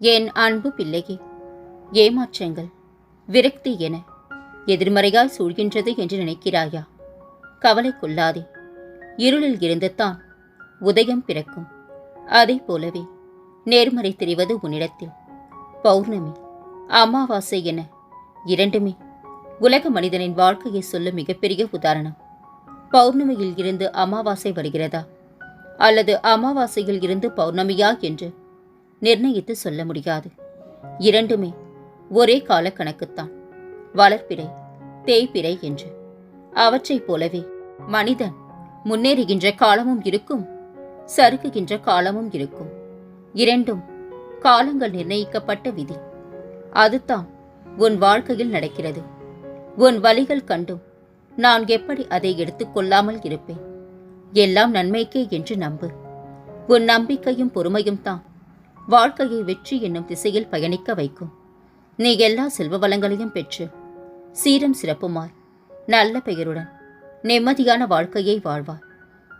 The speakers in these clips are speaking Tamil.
என் அன்பு பிள்ளையே ஏமாற்றங்கள் விரக்தி என எதிர்மறையாய் சூழ்கின்றது என்று நினைக்கிறாயா? கவலை கொள்ளாதே. இருளில் இருந்து தான் உதயம் பிறக்கும். அதைப் போலவே நேர்மறை தெரிவது உன்னிடத்தில். பௌர்ணமி அமாவாசை என இரண்டுமே உலக மனிதனின் வாழ்க்கையை சொல்லும் மிகப்பெரிய உதாரணம். பௌர்ணமியில் இருந்து அமாவாசை வருகிறதா? அல்லது அமாவாசையில் இருந்து பௌர்ணமியா என்று நிர்ணயித்து சொல்ல முடியாது. இரண்டுமே ஒரே கால கணக்குத்தான் வளர்ப்பிறை தேய்பிறை என்று. அவற்றைப் போலவே மனிதன் முன்னேறுகின்ற காலமும் இருக்கும் சறுக்குகின்ற காலமும் இருக்கும். இரண்டும் காலங்கள் நிர்ணயிக்கப்பட்ட விதி. அதுதான் உன் வாழ்க்கையில் நடக்கிறது. உன் வழிகள் கண்டும் நான் எப்படி அதை எடுத்துக்கொள்ளாமல் இருப்பேன்? எல்லாம் நன்மைக்கே என்று நம்பு. உன் நம்பிக்கையும் பொறுமையும் தான் வாழ்க்கையை வெற்றி என்னும் திசையில் பயணிக்க வைக்கும். நீ எல்லா செல்வ வளங்களையும் பெற்று சீரம் சிறப்புமாய் நல்ல பெயருடன் நிம்மதியான வாழ்க்கையை வாழ்வாய்.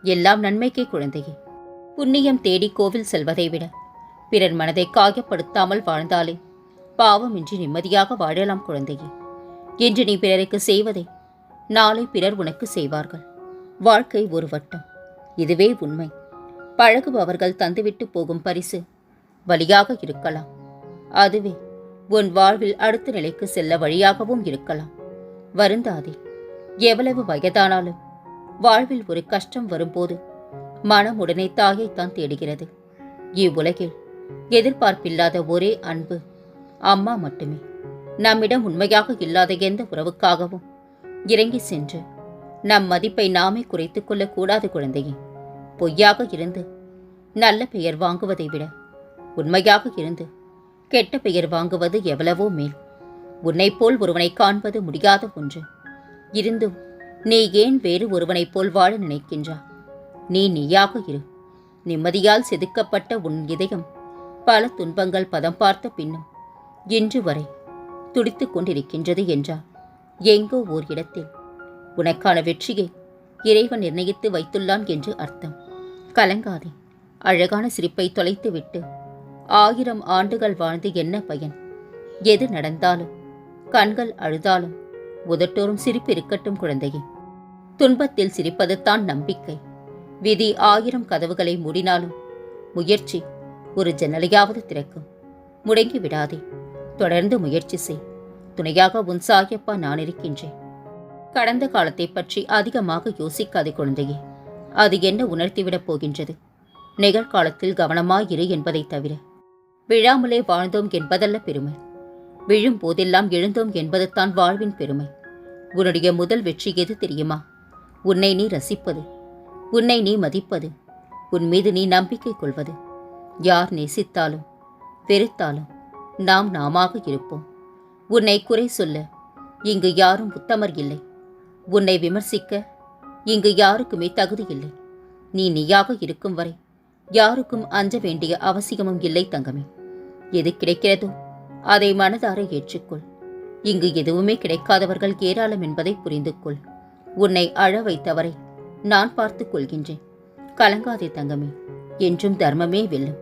எல்லாம் நன்மைக்கே குழந்தையே. புண்ணியம் தேடி கோவில் செல்வதை விட பிறர் மனதை காயப்படுத்தாமல் வாழ்ந்தாலே பாவமின்றி நிம்மதியாக வாழலாம் குழந்தையே. இன்று நீ பிறருக்கு செய்வதை நாளை பிறர் உனக்கு செய்வார்கள். வாழ்க்கை ஒரு வட்டம். இதுவே உண்மை. பழகுபவர்கள் தந்துவிட்டு போகும் பரிசு வழியாக இருக்கலாம். அதுவே உன் வாழ்வில் அடுத்த நிலைக்கு செல்ல வழியாகவும் இருக்கலாம். வருந்தாதே எவ்வளவு வயதானாலும் வாழ்வில் ஒரு கஷ்டம் வரும்போது மனம் உடனே தாயைத்தான் தேடுகிறது. இவ்வுலகில் எதிர்பார்ப்பில்லாத ஒரே அன்பு அம்மா மட்டுமே. நம்மிடம் உண்மையாக இல்லாத எந்த உறவுக்காகவும் இறங்கி சென்று நம் மதிப்பை நாமே குறைத்துக் கொள்ளக்கூடாது குழந்தையே. பொய்யாக இருந்து நல்ல பெயர் வாங்குவதை விட உண்மையாக இருந்து. கெட்ட பெயர் வாங்குவது எவ்வளவோ மேல். உன்னைப் போல் ஒருவனை காண்பது முடியாத ஒன்று. இருந்தும் நீ ஏன் வேறு ஒருவனைப் போல் வாழ நினைக்கின்றா நீ நீயாக இரு. நிம்மதியால் செதுக்கப்பட்ட உன் இதயம் பல துன்பங்கள் பதம் பார்த்த பின்னும் இன்று வரை துடித்து கொண்டிருக்கின்றது என்றால் எங்கோ ஓர் இடத்தில். உனக்கான வெற்றியை இறைவன் நிர்ணயித்து வைத்துள்ளான் என்று அர்த்தம். கலங்காதே. அழகான சிரிப்பை தொலைத்துவிட்டு ஆயிரம் ஆண்டுகள் வாழ்ந்து என்ன பயன்? எது நடந்தாலும் கண்கள் அழுதாலும் உதட்டோறும் சிரிப்பு இருக்கட்டும் குழந்தையே. துன்பத்தில் சிரிப்பது தான் நம்பிக்கை. விதி ஆயிரம் கதவுகளை மூடினாலும் முயற்சி ஒரு ஜன்னலையாவது திறக்கும். முடங்கி விடாதே. தொடர்ந்து முயற்சி செய். துணையாக உன் சாயப்பா நான் இருக்கின்றேன். கடந்த காலத்தை பற்றி அதிகமாக யோசிக்காதே குழந்தையே. அது என்ன உணர்த்திவிடப் போகின்றது? நிகழ்காலத்தில் கவனமாயிரு என்பதைத் தவிர. விழாமலே வாழ்ந்தோம் என்பதல்ல பெருமை. விழும் போதெல்லாம் எழுந்தோம் என்பதுதான் வாழ்வின் பெருமை. உன்னுடைய முதல் வெற்றி எது தெரியுமா? உன்னை நீ ரசிப்பது. உன்னை நீ மதிப்பது. உன் மீது நீ நம்பிக்கை கொள்வது. யார் நேசித்தாலும் வெறுத்தாலும் நாம் நாமாக இருப்போம். உன்னை குறை சொல்ல இங்கு யாரும் உத்தமர் இல்லை. உன்னை விமர்சிக்க இங்கு யாருக்குமே தகுதி இல்லை. நீ நீயாக இருக்கும் வரை யாருக்கும் அஞ்ச வேண்டிய அவசியமும் இல்லை தங்கமே. எது கிடைக்கிறதோ அதை மனதார ஏற்றுக்கொள். இங்கு எதுவுமே கிடைக்காதவர்கள் ஏராளம் என்பதை புரிந்து கொள் உன்னை அழ வைத்தவரை நான் பார்த்துக் கொள்கின்றேன். கலங்காதே தங்கமே என்றும் தர்மமே வெல்லும்.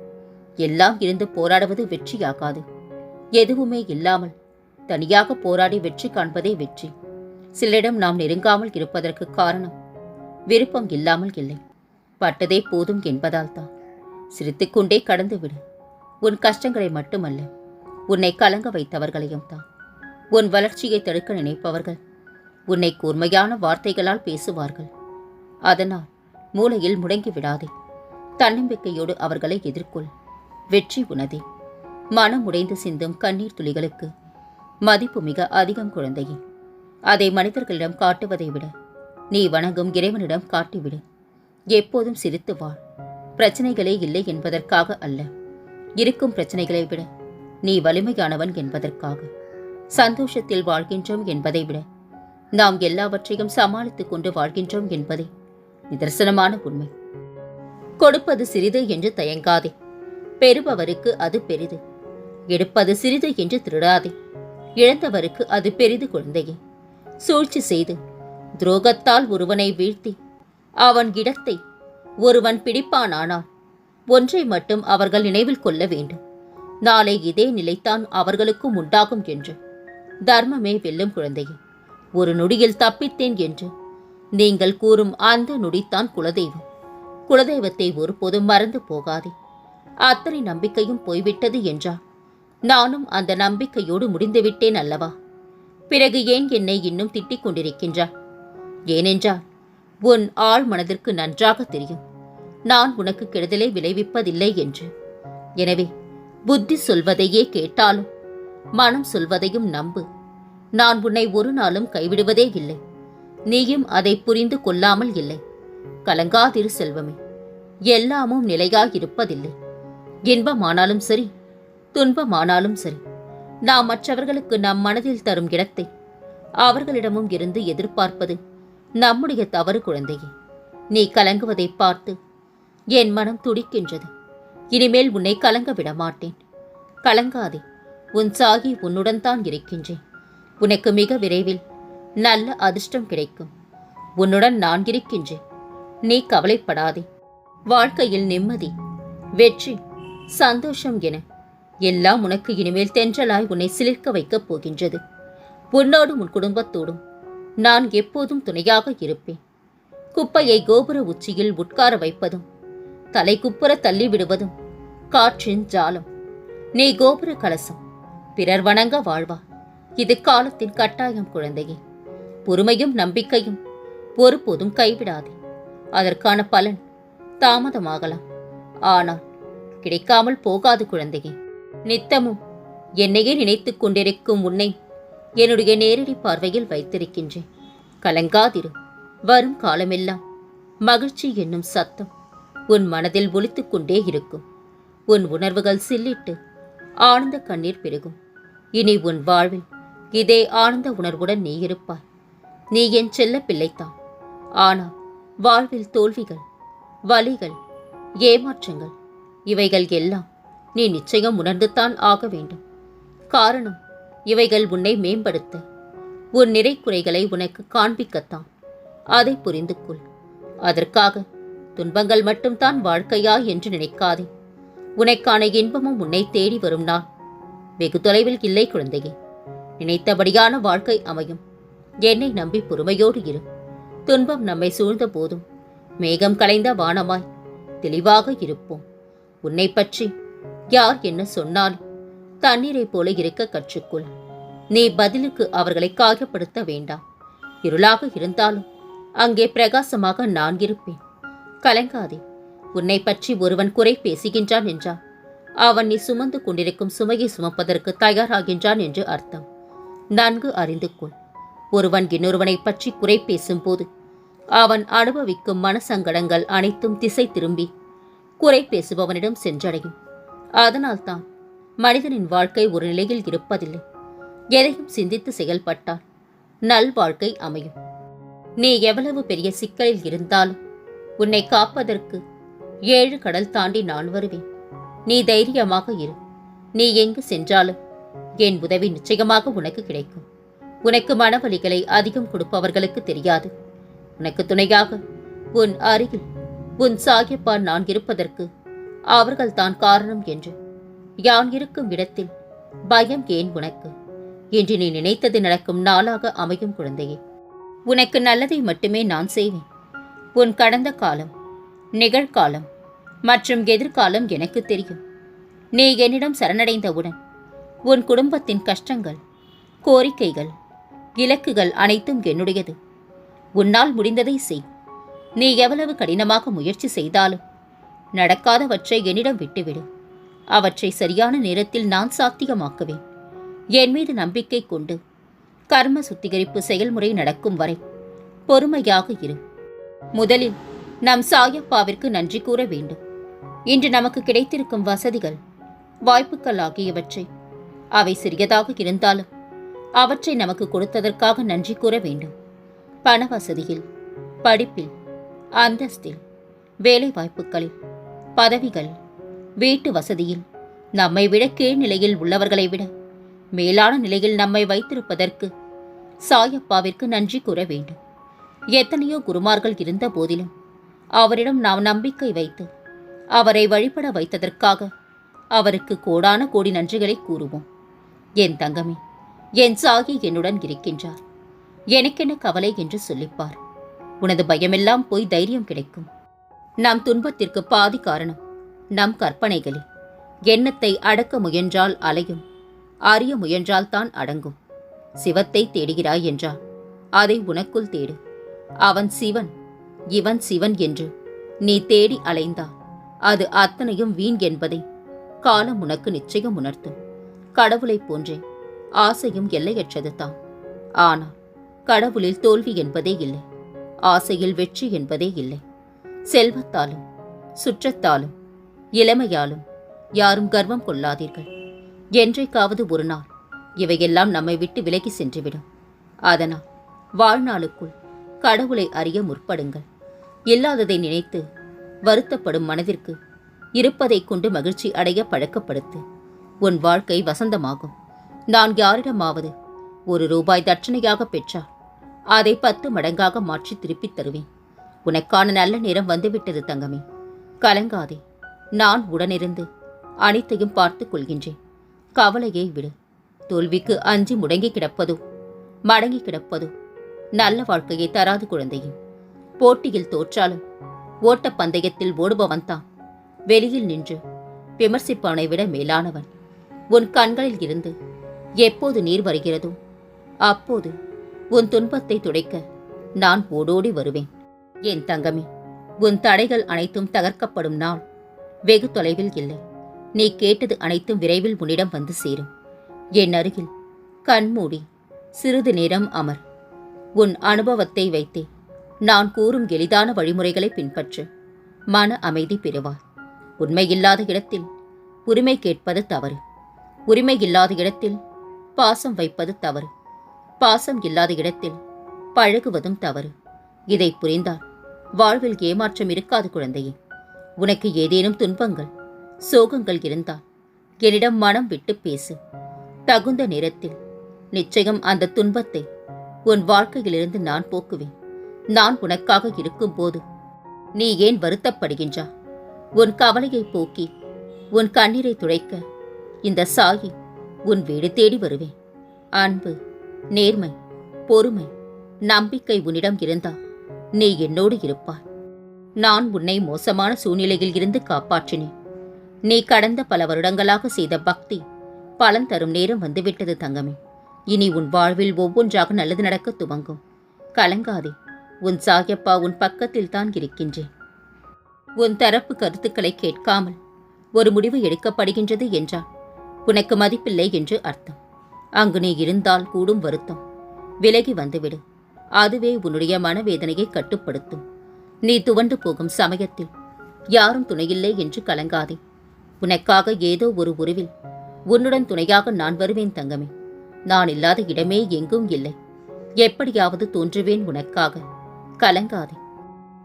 எல்லாம் இருந்து போராடுவது வெற்றியாகாது. எதுவுமே இல்லாமல் தனியாக போராடி வெற்றி காண்பதே வெற்றி. சிலரிடம் நாம் நெருங்காமல் இருப்பதற்கு காரணம் விருப்பம் இல்லாமல் இல்லை. பட்டதே போதும் என்பதால் தான். சிரித்துக்கொண்டே கடந்து விடு. உன் கஷ்டங்களை மட்டுமல்ல உன்னை கலங்க வைத்தவர்களையும் தான் உன் வளர்ச்சியை தடுக்க நினைப்பவர்கள் உன்னை கூர்மையான வார்த்தைகளால் பேசுவார்கள். அதனால் மூளையில் முடங்கி விடாதே. தன்னம்பிக்கையோடு அவர்களை எதிர்கொள். வெற்றி உனதே. மனம் உடைந்து சிந்தும் கண்ணீர் துளிகளுக்கு மதிப்பு மிக அதிகம் குழந்தையே. அதை மனிதர்களிடம் காட்டுவதை விட நீ வணங்கும் இறைவனிடம் காட்டிவிடு. எப்போதும் சிரித்து வாழ். பிரச்சனைகளே இல்லை என்பதற்காக அல்ல. இருக்கும் பிரச்சனைகளை விட. நீ வலிமையானவன் என்பதற்காக. சந்தோஷத்தில் வாழ்கின்றோம் என்பதை விட. நாம் எல்லாவற்றையும் சமாளித்துக் கொண்டு வாழ்கின்றோம் என்பதே நிதர்சனமான உண்மை. கொடுப்பது சிறிது என்று தயங்காதே. பெறுபவருக்கு அது பெரிது. எடுப்பது சிறிது என்று திருடாதே. இழந்தவருக்கு அது பெரிது குழந்தையே. சூழ்ச்சி செய்து துரோகத்தால் ஒருவனை வீழ்த்தி அவன் இடத்தை ஒருவன் பிடிப்பானானால் ஒன்றை மட்டும் அவர்கள் நினைவில் கொள்ள வேண்டும். நாளை இதே நிலைத்தான் அவர்களுக்கும் உண்டாகும் என்று. தர்மமே வெல்லும் குழந்தையே ஒரு நொடியில் தப்பித்தேன் என்று. நீங்கள் கூறும் அந்த நொடித்தான் குலதெய்வம். குலதெய்வத்தை ஒருபோதும் மறந்து போகாதே. அத்தனை நம்பிக்கையும் போய்விட்டது என்றார் நானும் அந்த நம்பிக்கையோடு முடிந்துவிட்டேன் அல்லவா? பிறகு ஏன் என்னை இன்னும் திட்டிக் கொண்டிருக்கின்றார் ஏனென்றால் உன் ஆள் மனதிற்கு நன்றாக தெரியும். நான் உனக்கு கெடுதலை விளைவிப்பதில்லை என்று. எனவே புத்தி சொல்வதையே கேட்டாலும் மனம் சொல்வதையும் நம்பு. நான் உன்னை ஒரு நாளும் கைவிடுவதே இல்லை. நீயும் அதை புரிந்து கொள்ளாமல் இல்லை. கலங்காதிரு செல்வமே. எல்லாமும் நிலையாயிருப்பதில்லை. இன்பமானாலும் சரி துன்பமானாலும் சரி நாம் மற்றவர்களுக்கு நம் மனதில் தரும் இடத்தை அவர்களிடமும் இருந்து எதிர்பார்ப்பது நம்முடைய தவறு குழந்தையே. நீ கலங்குவதை பார்த்து என் மனம் துடிக்கின்றது. இனிமேல் உன்னை கலங்க விட மாட்டேன். கலங்காதே. உன் சாகி உன்னுடன் தான் இருக்கின்றேன். உனக்கு மிக விரைவில் நல்ல அதிர்ஷ்டம் கிடைக்கும். உன்னுடன் நான் இருக்கின்றேன். நீ கவலைப்படாதே. வாழ்க்கையில் நிம்மதி வெற்றி சந்தோஷம் என எல்லாம் உனக்கு இனிமேல் தென்றலாய் உன்னை சிலிர்க்க வைக்கப் போகின்றது. உன்னோடும் உன் குடும்பத்தோடும் நான் எப்போதும் துணையாக இருப்பேன். குப்பையை கோபுர உச்சியில் உட்கார வைப்பதும் தலை குப்புற தள்ளி விடுவதும் காற்றின் ஜாலம். நீ கோபுர கலசம் பிறர் வணங்க வாழ்வா. இது காலத்தின் கட்டாயம் குழந்தையே. பொறுமையும் நம்பிக்கையும் ஒருபோதும் கைவிடாதே. அதற்கான பலன் தாமதமாகலாம். ஆனால் கிடைக்காமல் போகாது குழந்தையே. நித்தமும் என்னையே நினைத்துக் கொண்டிருக்கும் உன்னை என்னுடைய நேரடி பார்வையில் வைத்திருக்கின்றேன். கலங்காதிரு. வரும் காலமெல்லாம் மகிழ்ச்சி என்னும் சத்தம் உன் மனதில் ஒலித்துக் கொண்டே இருக்கும். உன் உணர்வுகள் சில்லிட்டு ஆனந்த கண்ணீர் பெருகும். இனி உன் வாழ்வில் இதே ஆனந்த உணர்வுடன் நீ இருப்பாய். நீ என் செல்ல பிள்ளைத்தான். ஆனால் வாழ்வில் தோல்விகள் வலிகள் ஏமாற்றங்கள் இவைகள் எல்லாம் நீ நிச்சயம் உணர்ந்துதான் ஆக வேண்டும். காரணம் இவைகள் உன்னை மேம்படுத்த உன் நிறை குறைகளை உனக்கு காண்பிக்கத்தான். அதை புரிந்து கொள் அதற்காக துன்பங்கள் மட்டும்தான் வாழ்க்கையா என்று நினைக்காதே. உனக்கான இன்பமும் உன்னை தேடி வரும் நான். வெகு தொலைவில் இல்லை குழந்தையே. நினைத்தபடியான வாழ்க்கை அமையும். என்னை நம்பி பொறுமையோடு இரு. துன்பம் நம்மை சூழ்ந்த போதும். மேகம் கலைந்த வானமாய் தெளிவாக இருப்போம். உன்னை பற்றி யார் என்ன சொன்னாலும் தண்ணீரைப் போல இருக்க கற்றுக்கொள். நீ பதிலுக்கு அவர்களை காயப்படுத்த வேண்டாம். இருளாக இருந்தாலும் அங்கே பிரகாசமாக நான் இருப்பேன். கலங்காதே. உன்னை பற்றி ஒருவன் குறை பேசுகின்றான் என்றால் அவன் நீ சுமந்து கொண்டிருக்கும் சுமையை சுமப்பதற்கு தயாராகின்றான் என்று அர்த்தம். நன்கு அறிந்து கொள். ஒருவன் இன்னொருவனை பற்றி குறை பேசும்போது அவன் அனுபவிக்கும் மனசங்கடங்கள் அனைத்தும் திசை திரும்பி குறை பேசுபவனிடம் சென்றடையும். அதனால்தான் மனிதனின் வாழ்க்கை ஒரு நிலையில் இருப்பதில்லை. எதையும் சிந்தித்து செயல்பட்டால் நல் வாழ்க்கை அமையும். நீ எவ்வளவு பெரிய சிக்கலில் இருந்தாலும் உன்னை காப்பதற்கு ஏழு கடல் தாண்டி நான் வருவேன். நீ தைரியமாக இரு. நீ எங்கு சென்றாலும் என் உதவி நிச்சயமாக உனக்கு கிடைக்கும். உனக்கு மனவழிகளை அதிகம் கொடுப்பவர்களுக்கு தெரியாது. உனக்கு துணையாக உன் அருகில் உன் சாகியப்பா நான் இருப்பதற்கு அவர்கள்தான் காரணம் என்று யான் இருக்கும் இடத்தில் பயம் ஏன் உனக்கு? என்று நீ நினைத்தது நடக்கும் நாளாக அமையும் குழந்தையே. உனக்கு நல்லதை மட்டுமே நான் செய்வேன். உன் கடந்த காலம் நிகழ்காலம் மற்றும் எதிர்காலம் எனக்கு தெரியும். நீ என்னிடம் சரணடைந்தவுடன் உன் குடும்பத்தின் கஷ்டங்கள் கோரிக்கைகள் இலக்குகள் அனைத்தும் என்னுடையது. உன்னால் முடிந்ததை செய். நீ எவ்வளவு கடினமாக முயற்சி செய்தாலும் நடக்காதவற்றை என்னிடம் விட்டுவிடு. அவற்றை சரியான நேரத்தில் நான் சாத்தியமாக்குவேன். என் மீது நம்பிக்கை கொண்டு கர்ம சுத்திகரிப்பு செயல்முறை நடக்கும் வரை பொறுமையாக இரு. முதலில் நம் சாயப்பாவிற்கு நன்றி கூற வேண்டும். இன்று நமக்கு கிடைத்திருக்கும் வசதிகள் வாய்ப்புகள் ஆகியவற்றை அவை சிறியதாக இருந்தாலும் அவற்றை நமக்கு கொடுத்ததற்காக நன்றி கூற வேண்டும். பண வசதியில் படிப்பில் அந்தஸ்தில் வேலை வாய்ப்புகளில் பதவிகள் வீட்டு வசதியில் நம்மை விட கீழ் நிலையில் உள்ளவர்களை விட மேலான நிலையில் நம்மை வைத்திருப்பதற்கு சாயப்பாவிற்கு நன்றி கூற வேண்டும். எத்தனையோ குருமார்கள் இருந்த போதிலும் அவரிடம் நாம் நம்பிக்கை வைத்து அவரை வழிபட வைத்ததற்காக அவருக்கு கோடான கோடி நன்றிகளை கூறுவோம். என் தங்கமே என் சாகி என்னுடன் இருக்கின்றார். எனக்கென்ன கவலை என்று சொல்லிப்பார். உனது பயமெல்லாம் போய் தைரியம் கிடைக்கும். நம் துன்பத்திற்கு பாதி காரணம் நம் கற்பனைகளே. எண்ணத்தை அடக்க முயன்றால் அலையும் அறிய முயன்றால் தான் அடங்கும். சிவத்தை தேடுகிறாய் என்றால் அதை உனக்குள் தேடு. அவன் சிவன் இவன் சிவன் என்று நீ தேடி அலைந்தால் அது அத்தனையும் வீண் என்பதை காலம் உனக்கு நிச்சயம் உணர்த்தும். கடவுளைப் போன்றே ஆசையும் எல்லையற்றது தான் ஆனால் கடவுளில் தோல்வி என்பதே இல்லை ஆசையில் வெற்றி என்பதே இல்லை. செல்வத்தாலும் சுற்றத்தாலும் இளமையாலும் யாரும் கர்வம் கொள்ளாதீர்கள். என்றைக்காவது ஒரு நாள் இவையெல்லாம் நம்மை விட்டு விலகி சென்றுவிடும். அதனால் வாழ்நாளுக்குள் கடவுளை அறிய முற்படுங்கள். இல்லாததை நினைத்து வருத்தப்படும் மனதிற்கு இருப்பதை கொண்டு மகிழ்ச்சி அடைய பழக்கப்படுத்து. உன் வாழ்க்கை வசந்தமாகும். நான் யாரிடமாவது ஒரு ரூபாய் தட்சணையாக பெற்றால் அதை பத்து மடங்காக மாற்றி திருப்பித் தருவேன். உனக்கான நல்ல நேரம் வந்துவிட்டது தங்கமே. கலங்காதே. நான் உடனிருந்து அனைத்தையும் பார்த்துக் கொள்கின்றேன். கவலையை விடு. தோல்விக்கு அஞ்சி முடங்கி கிடப்பதோ மடங்கி கிடப்பதோ நல்ல வாழ்க்கையை தராது குழந்தையே. போட்டியில் தோற்றாலும் ஓட்டப் பந்தயத்தில் ஓடுபவன் தான். வெளியில் நின்று விமர்சிப்பவனை விட மேலானவன். உன் கண்களில் இருந்து எப்போது நீர் வருகிறதோ அப்போது உன் துன்பத்தை துடைக்க நான் ஓடோடி வருவேன். என் தங்கமே உன் தடைகள் அனைத்தும் தகர்க்கப்படும் நாள் வெகு தொலைவில் இல்லை. நீ கேட்டது அனைத்தும் விரைவில் உன்னிடம் வந்து சேரும். என் அருகில் கண்மூடி சிறிது நேரம் அமர். உன் அனுபவத்தை வைத்தே. நான் கூறும் எளிதான வழிமுறைகளை பின்பற்று. மன அமைதி பெறுவாய் உண்மையில்லாத இடத்தில் உரிமை கேட்பது தவறு. உரிமை இல்லாத இடத்தில் பாசம் வைப்பது தவறு. பாசம் இல்லாத இடத்தில் பழகுவதும் தவறு. இதை புரிந்தால் வாழ்வில் ஏமாற்றம் இருக்காது குழந்தையே. உனக்கு ஏதேனும் துன்பங்கள் சோகங்கள் இருந்தால் என்னிடம் மனம் விட்டு பேசு. தகுந்த நேரத்தில் நிச்சயம் அந்த துன்பத்தை உன் வாழ்க்கையிலிருந்து நான் போக்குவேன். நான் உனக்காக இருக்கும்போது நீ ஏன் வருத்தப்படுகின்றா? உன் கவலையை போக்கி உன் கண்ணீரை துடைக்க இந்த சாயி உன் வீடு தேடி வருவேன். அன்பு நேர்மை பொறுமை நம்பிக்கை உன்னிடம் இருந்தா நீ என்னோடு இருப்பாய். நான் உன்னை மோசமான சூழ்நிலையில் இருந்து காப்பாற்றினேன். நீ கடந்த பல வருடங்களாக செய்த பக்தி பலன் தரும் நேரம் வந்துவிட்டது தங்கமே. இனி உன் வாழ்வில் ஒவ்வொன்றாக நல்லது நடக்க துவங்கும். கலங்காதே. உன் சாயப்பா உன் பக்கத்தில் தான் இருக்கின்றேன். உன் தரப்பு கருத்துக்களை கேட்காமல் ஒரு முடிவு எடுக்கப்படுகின்றது என்றால் உனக்கு மதிப்பில்லை என்று அர்த்தம். அங்கு நீ இருந்தால் கூடும் வருத்தம். விலகி வந்துவிடு. அதுவே உன்னுடைய மனவேதனையை கட்டுப்படுத்தும். நீ துவண்டு போகும் சமயத்தில் யாரும் துணையில்லை என்று கலங்காதே. உனக்காக ஏதோ ஒரு உருவில் உன்னுடன் துணையாக நான் வருவேன் தங்கமே. நான் இல்லாத இடமே எங்கும் இல்லை. எப்படியாவது தோன்றுவேன் உனக்காக. கலங்காதே.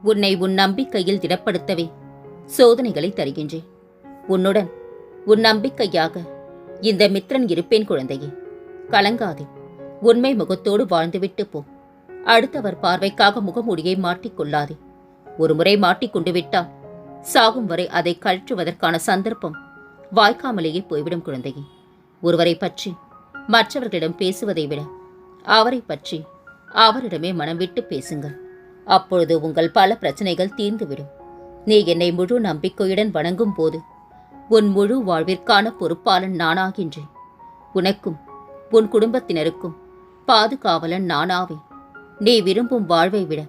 உன்னை உன் நம்பிக்கையில் திடப்படுத்தவே சோதனைகளை தருகின்றேன். உன்னுடன் உன் நம்பிக்கையாக இந்த மித்திரன் இருப்பேன் குழந்தையே. கலங்காதே. உண்மை முகத்தோடு வாழ்ந்துவிட்டு போ. அடுத்தவர் பார்வைக்காக முகமூடியை மாட்டிக்கொள்ளாதே. ஒருமுறை மாட்டிக்கொண்டு விட்டால் சாகும் வரை அதை கழற்றுவதற்கான சந்தர்ப்பம் வாய்க்காமலேயே போய்விடும் குழந்தையே. ஒருவரை பற்றி மற்றவர்களிடம் பேசுவதை விட அவரை பற்றி அவரிடமே மனம் விட்டு பேசுங்கள். அப்பொழுது உங்கள் பல பிரச்சனைகள் தீர்ந்துவிடும். நீ என்னை முழு நம்பிக்கையுடன் வணங்கும் போது உன் முழு வாழ்விற்கான பொறுப்பாளன் நானாகின்றேன். உனக்கும் உன் குடும்பத்தினருக்கும் பாதுகாவலன் நானாவேன். நீ விரும்பும் வாழ்வை விட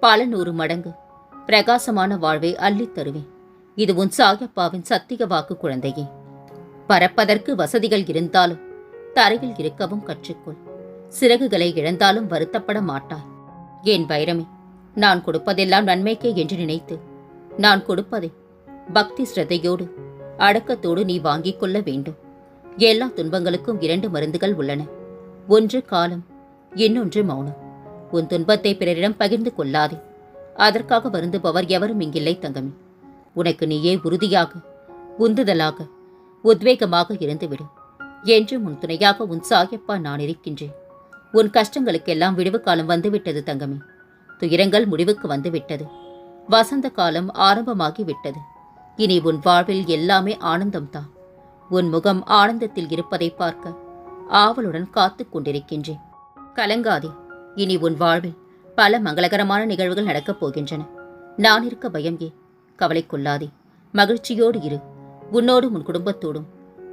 பல நூறு மடங்கு பிரகாசமான வாழ்வை அள்ளித் தருவேன். இது உன் சாயப்பாவின் சத்திய வாக்கு குழந்தையே. பறப்பதற்கு வசதிகள் இருந்தாலும் தரையில் இருக்கவும் கற்றுக்கொள். சிறகுகளை இழந்தாலும் வருத்தப்பட மாட்டாய். ஏன் வைரமே நான் கொடுப்பதெல்லாம் நன்மைக்கே என்று நினைத்து. நான் கொடுப்பதை பக்தி ஸ்ரத்தையோடு அடக்கத்தோடு நீ வாங்கிக் கொள்ள வேண்டும். எல்லா துன்பங்களுக்கும் இரண்டு மருந்துகள் உள்ளன. ஒன்று காலம் இன்னொன்று மௌனம். உன் துன்பத்தை பிறரிடம் பகிர்ந்து கொள்ளாதே. அதற்காக வருந்துபவர் எவரும் இங்கில்லை தங்கமே. உனக்கு நீயே உறுதியாக உந்துதலாக உத்வேகமாக இருந்துவிடு. என்று உன் துணையாக உன் சாயப்பா நான் இருக்கின்றேன். உன் கஷ்டங்களுக்கெல்லாம் விடுவு காலம் வந்துவிட்டது தங்கமே. துயரங்கள் முடிவுக்கு வந்துவிட்டது. வசந்த காலம் ஆரம்பமாகி விட்டது இனி உன் வாழ்வில் எல்லாமே ஆனந்தம்தான். உன் முகம் ஆனந்தத்தில் இருப்பதை பார்க்க ஆவலுடன் காத்துக் கொண்டிருக்கின்றேன். கலங்காதே. இனி உன் வாழ்வில் பல மங்களகரமான நிகழ்வுகள் நடக்கப் போகின்றன. நான் இருக்க பயம் ஏன்? கவலை கொள்ளாதே. மகிழ்ச்சியோடு இரு. உன்னோடும் உன் குடும்பத்தோடும்.